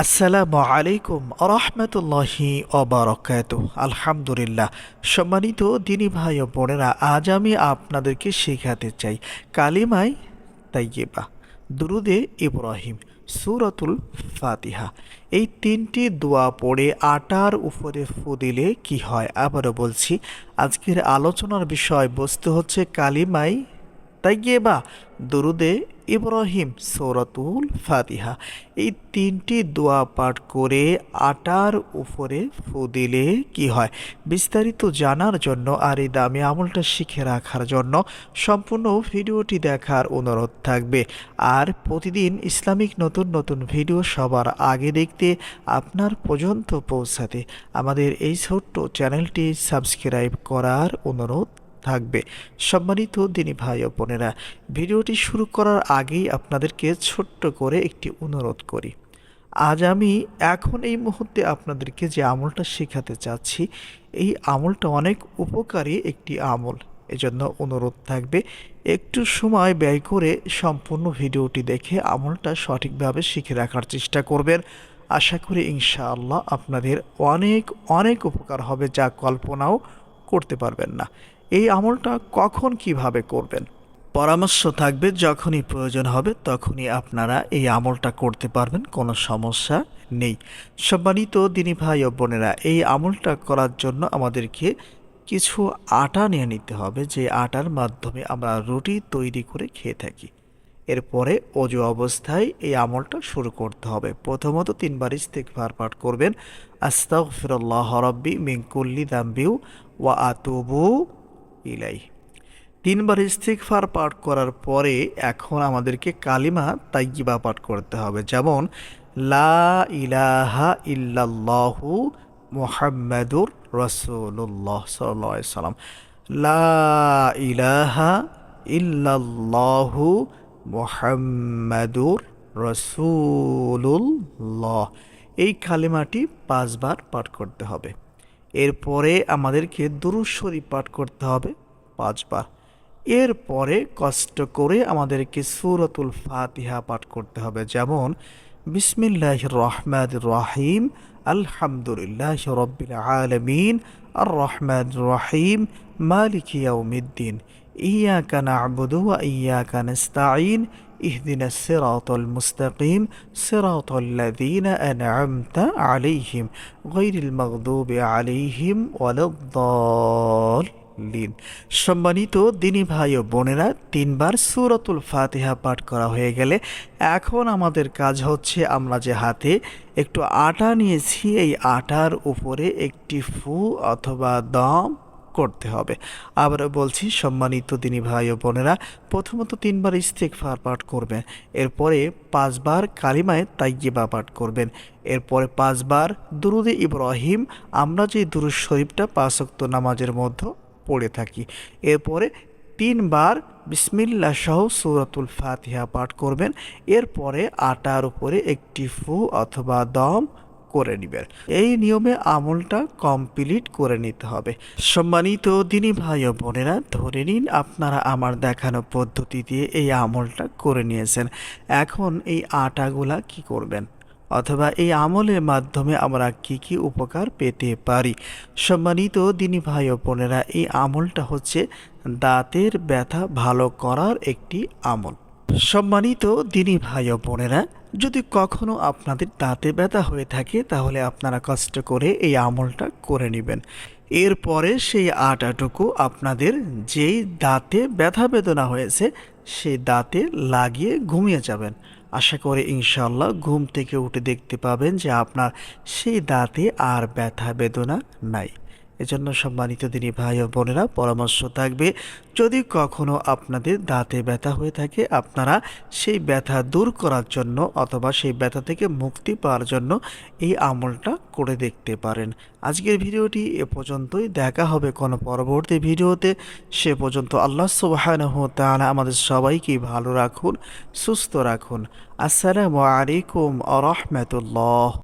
আসসালামু আলাইকুম রহমতুল্লাহি অবরকাত আলহামদুলিল্লাহ। সম্মানিত দিনী ভাই ও বোনেরা, আজ আমি আপনাদেরকে শেখাতে চাই কালিমায় তাইয়েবা, দুরুদে ইব্রাহিম, সুরতুল ফাতিহা। এই তিনটি দোয়া পড়ে আটার উপরে ফু দিলে কি হয়? আবারও বলছি, আজকের আলোচনার বিষয় বস্তু হচ্ছে কালিমাই তাইয়েবা দুরুদে ইব্রাহিম সৌরতুল ফাতিহা এই তিনটি দোয়া পাঠ করে আটার উপরে ফু দিলে কি হয়? বিস্তারিত জানার জন্য আর এই দামি আমলটা শিখে রাখার জন্য সম্পূর্ণ ভিডিওটি দেখার অনুরোধ থাকবে। আর প্রতিদিন ইসলামিক নতুন নতুন ভিডিও সবার আগে দেখতে আপনার পর্যন্ত পৌঁছাতে আমাদের এই ছোট্ট চ্যানেলটি সাবস্ক্রাইব করার অনুরোধ থাকবে। সম্মানিত দিনী ভাই ও বোনেরা, ভিডিওটি শুরু করার আগেই আপনাদেরকে ছোট্ট করে একটি অনুরোধ করি। আজ আমি এখন এই মুহূর্তে আপনাদেরকে যে আমলটা শেখাতে চাচ্ছি, এই আমলটা অনেক উপকারী একটি আমল। এজন্য অনুরোধ থাকবে, একটু সময় ব্যয় করে সম্পূর্ণ ভিডিওটি দেখে আমলটা সঠিকভাবে শিখে রাখার চেষ্টা করবেন। আশা করি ইনশাআল্লাহ আপনাদের অনেক অনেক উপকার হবে, যা কল্পনাও করতে পারবেন না। এই আমলটা কখন কীভাবে করবেন? পরামর্শ থাকবে যখনই প্রয়োজন হবে, তখনই আপনারা এই আমলটা করতে পারবেন, কোনো সমস্যা নেই। সম্মানিত দিনী ভাই ও বোনেরা, এই আমলটা করার জন্য আমাদেরকে কিছু আটা নিয়ে নিতে হবে, যে আটার মাধ্যমে আমরা রুটি তৈরি করে খেয়ে থাকি। এরপরে অজু অবস্থায় এই আমলটা শুরু করতে হবে। প্রথমত তিনবার ইস্তেকভার পাঠ করবেন, আস্তাগফিরুল্লাহ রব্বি মিঙ্কুল্লি দাম্বিউ ওয়া আতুবু ইলাই। তিনবার ইস্তিকফার পাঠ করার পরে এখন আমাদেরকে কালিমা তাইয়িবা পাঠ করতে হবে। যেমন, লা ইলাহা ইল্লাল্লাহু মুহাম্মাদুর রসুল্লাহ সাল্লাম লা ইলাহা ইল্লাল্লাহু মুহাম্মাদুর রসুল্লাহ এই কালিমাটি পাঁচবার পাঠ করতে হবে। এরপরে আমাদেরকে দুরুশ্বরী পাঠ করতে হবে পাঁচবার। এরপরে কষ্ট করে আমাদেরকে সুরতুল ফাতিহা পাঠ করতে হবে, যেমন বিসমিল্লাহ রহমাদ রাহিম, আলহামদুলিল্লাহ রব্বিল আলমিন আর রহমাদ রহিম, মালিক ইয়াউমিদ্দিন ইয়াকা না'বুদু ওয়া ইয়াকা নাস্তাঈন اهدنا الصراط المستقيم صراط الذين أنعمت عليهم غير المغضوب عليهم ولا الضالين সম্মানিত দিনী ভাই ও বোনেরা তিনবার সুরতুল ফাতিহা পাঠ করা হয়ে গেলে এখন আমাদের কাজ হচ্ছে আমরা যে হাতে একটু আটা নিয়েছি এই আটার উপরে একটি ফু অথবা দম করতে হবে। আবারও বলছি, সম্মানিত দিনী ভাই ও বোনেরা, প্রথমত তিনবার ইস্তেকফার পাঠ করবেন। এরপরে পাঁচবার কালিমায় তাইয়িবা পাঠ করবেন। এরপরে পাঁচবার দুরুদে ইব্রাহিম, আমরা যে দুরুদ শরীফটা পাঁচক্ত নামাজের মধ্যে পড়ে থাকি। এরপরে তিনবার বিসমিল্লা সহ সুরাতুল ফাতিহা পাঠ করবেন। এরপরে আটার উপরে একটি ফু অথবা দম করে নেবেন। এই নিয়মে আমলটা কমপ্লিট করে নিতে হবে। সম্মানিত দিনী ভাই ও বোনেরা, ধরে নিন আপনারা আমার দেখানো পদ্ধতি দিয়ে এই আমলটা করে নিয়েছেন। এখন এই আটাগুলা কি করবেন? অথবা এই আমলের মাধ্যমে আমরা কি কি উপকার পেতে পারি? সম্মানিত দিনী ভাই ও বোনেরা, এই আমলটা হচ্ছে দাঁতের ব্যথা ভালো করার একটি আমল। সম্মানিত দিনী ভাই ও বোনেরা যদি কখনো আপনাদের দাঁতে ব্যথা হয়ে থাকে, তাহলে আপনারা কষ্ট করে এই আমলটা করে নেবেন। এরপরে সেই আটাটুকু আপনাদের যেই দাঁতে ব্যথা বেদনা হয়েছে, সেই দাঁতে লাগিয়ে ঘুমিয়ে যাবেন। আশা করে ইনশাল্লাহ ঘুম থেকে উঠে দেখতে পাবেন যে আপনার সেই দাঁতে আর ব্যথা বেদনা নাই। এজন্য সম্মানিত দিনী ভাই ও বোনেরা, পরামর্শ থাকবে, যদি কখনো আপনাদের দাঁতে ব্যথা হয়ে থাকে, আপনারা সেই ব্যথা দূর করার জন্য অথবা সেই ব্যথা থেকে মুক্তি পাওয়ার জন্য এই আমলটা করে দেখতে পারেন। আজকের ভিডিওটি এ পর্যন্তই, দেখা হবে কোনো পরবর্তী ভিডিওতে। সে পর্যন্ত আল্লাহ সুবাহ আমাদের সবাইকে ভালো রাখুন, সুস্থ রাখুন। আসসালামু আলাইকুম আ রহমতুল্লাহ।